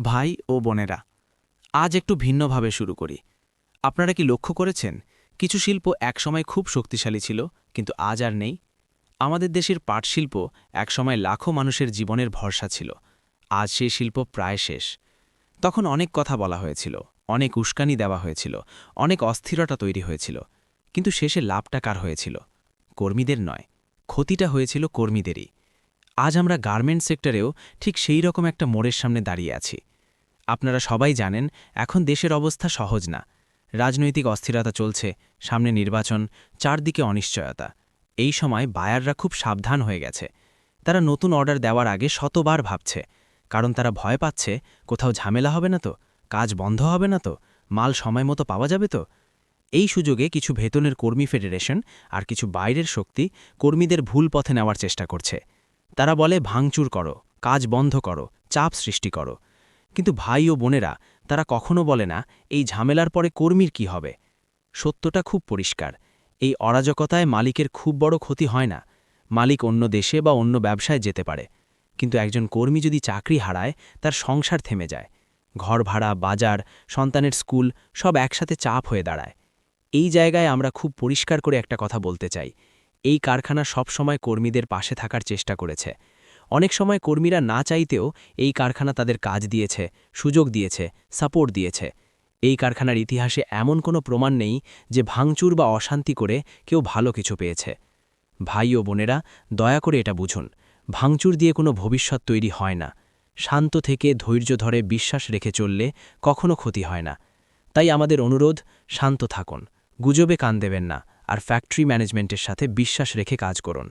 ভাই ও বোনেরা, আজ একটু ভিন্নভাবে শুরু করি। আপনারা কি লক্ষ্য করেছেন, কিছু শিল্প একসময় খুব শক্তিশালী ছিল, কিন্তু আজ আর নেই? আমাদের দেশের পাটশিল্প একসময় লাখো মানুষের জীবনের ভরসা ছিল। আজ সেই শিল্প প্রায় শেষ। তখন অনেক কথা বলা হয়েছিল, অনেক উস্কানি দেওয়া হয়েছিল, অনেক অস্থিরতা তৈরি হয়েছিল। কিন্তু শেষে লাভটা কার হয়েছিল? কর্মীদের নয়, ক্ষতিটা হয়েছিল কর্মীদেরই। আজ আমরা গার্মেন্ট সেক্টরেও ঠিক সেই রকম একটা মোড়ের সামনে দাঁড়িয়ে আছি। আপনারা সবাই জানেন, এখন দেশের অবস্থা সহজ না। রাজনৈতিক অস্থিরতা চলছে, সামনে নির্বাচন, চারদিকে অনিশ্চয়তা। এই সময় বায়াররা খুব সাবধান হয়ে গেছে। তারা নতুন অর্ডার দেওয়ার আগে শতবার ভাবছে, কারণ তারা ভয় পাচ্ছে, কোথাও ঝামেলা হবে না তো, কাজ বন্ধ হবে না তো, মাল সময় মতো পাওয়া যাবে তো। এই সুযোগে কিছু ভেতনের কর্মী ফেডারেশন আর কিছু বাইরের শক্তি কর্মীদের ভুল পথে নেওয়ার চেষ্টা করছে। তারা বলে, ভাঙচুর করো, কাজ বন্ধ করো, চাপ সৃষ্টি করো। কিন্তু ভাই ও বোনেরা, তারা কখনো বলে না, এই ঝামেলার পরে কর্মীর কি হবে? সত্যটা খুব পরিষ্কার। এই অরাজকতায় মালিকের খুব বড় ক্ষতি হয় না। মালিক অন্য দেশে বা অন্য ব্যবসায় যেতে পারে। কিন্তু একজন কর্মী যদি চাকরি হারায়, তার সংসার থেমে যায়। ঘর ভাড়া, বাজার, সন্তানের স্কুল, সব একসাথে চাপ হয়ে দাঁড়ায়। এই জায়গায় আমরা খুব পরিষ্কার করে একটা কথা বলতে চাই। এই কারখানা সবসময় কর্মীদের পাশে থাকার চেষ্টা করেছে। অনেক সময় কর্মীরা না চাইতেও এই কারখানা তাদের কাজ দিয়েছে, সুযোগ দিয়েছে, সাপোর্ট দিয়েছে। এই কারখানার ইতিহাসে এমন কোনো প্রমাণ নেই যে ভাঙচুর বা অশান্তি করে কেউ ভালো কিছু পেয়েছে। ভাই ও বোনেরা, দয়া করে এটা বুঝুন, ভাঙচুর দিয়ে কোনো ভবিষ্যৎ তৈরি হয় না। শান্ত থেকে ধৈর্য ধরে বিশ্বাস রেখে চললে কখনো ক্ষতি হয় না। তাই আমাদের অনুরোধ, শান্ত থাকুন, গুজবে কান দেবেন না আর ফ্যাক্টরি ম্যানেজমেন্টের সাথে বিশ্বাস রেখে কাজ করুন।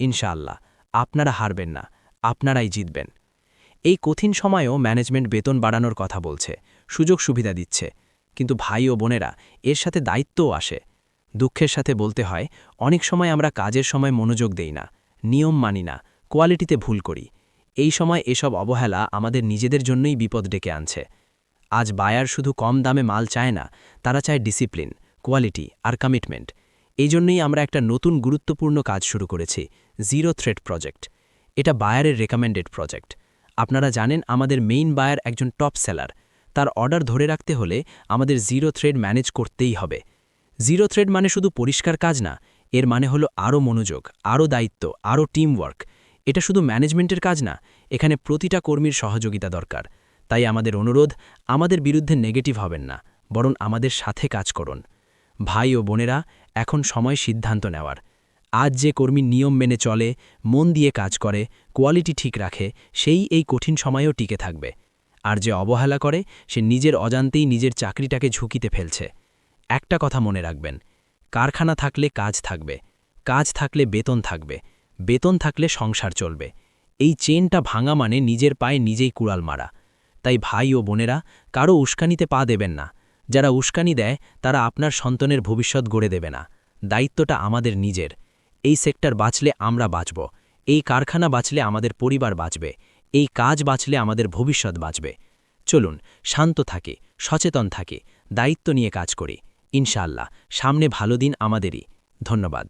ইনশাআল্লাহ, আপনারা হারবেন না। আপনারাই জিতবেন। এই কঠিন সময়েও ম্যানেজমেন্ট বেতন বাড়ানোর কথা বলছে, সুযোগ সুবিধা দিচ্ছে। কিন্তু ভাই ও বোনেরা এর সাথে দায়িত্বও আসে। দুঃখের সাথে বলতে হয়, অনেক সময় আমরা কাজের সময় মনোযোগ দেই না, নিয়ম মানি না, কোয়ালিটিতে ভুল করি। এই সময় এসব অবহেলা আমাদের নিজেদের জন্যই বিপদ ডেকে আনছে। আজ বায়ার শুধু কম দামে মাল চায় না, তারা চায় ডিসিপ্লিন, কোয়ালিটি আর কমিটমেন্ট। এই জন্যই আমরা একটা নতুন গুরুত্বপূর্ণ কাজ শুরু করেছি, জিরো থ্রেড প্রজেক্ট। এটা বায়ারের রেকমেন্ডেড প্রজেক্ট আপনারা জানেন, আমাদের মেইন বায়ার একজন টপ সেলার তার অর্ডার ধরে রাখতে হলে আমাদের জিরো থ্রেড ম্যানেজ করতেই হবে। জিরো থ্রেড মানে শুধু পরিষ্কার কাজ না, এর মানে হলো আরও মনোযোগ আরও দায়িত্ব আরও টিমওয়ার্ক এটা শুধু ম্যানেজমেন্টের কাজ না, এখানে প্রতিটা কর্মীর সহযোগিতা দরকার। তাই আমাদের অনুরোধ, আমাদের বিরুদ্ধে নেগেটিভ হবেন না, বরং আমাদের সাথে কাজ করুন। ভাই ও বোনেরা, এখন সময় সিদ্ধান্ত নেওয়ার। আজ যে কর্মী নিয়ম মেনে চলে, মন দিয়ে কাজ করে, কোয়ালিটি ঠিক রাখে, সেই এই কঠিন সময়েও টিকে থাকবে। আর যে অবহেলা করে, সে নিজের অজান্তেই নিজের চাকরিটাকে ঝুঁকিতে ফেলছে। একটা কথা মনে রাখবেন, কারখানা থাকলে কাজ থাকবে, কাজ থাকলে বেতন থাকবে, বেতন থাকলে সংসার চলবে। এই চেনটা ভাঙা মানে নিজের পায়ে নিজেই কুড়াল মারা। তাই ভাই ও বোনেরা, কারও উস্কানিতে পা দেবেন না। যারা উস্কানি দেয়, তারা আপনার সন্তানের ভবিষ্যৎ গড়ে দেবে না। দায়িত্বটা আমাদের নিজের। এই সেক্টর বাঁচলে আমরা বাঁচব, এই কারখানা বাঁচলে আমাদের পরিবার বাঁচবে, এই কাজ বাঁচলে আমাদের ভবিষ্যৎ বাঁচবে। চলুন, শান্ত থাকি, সচেতন থাকি, দায়িত্ব নিয়ে কাজ করি। ইনশাআল্লাহ, সামনে ভালো দিন আমাদেরই। ধন্যবাদ।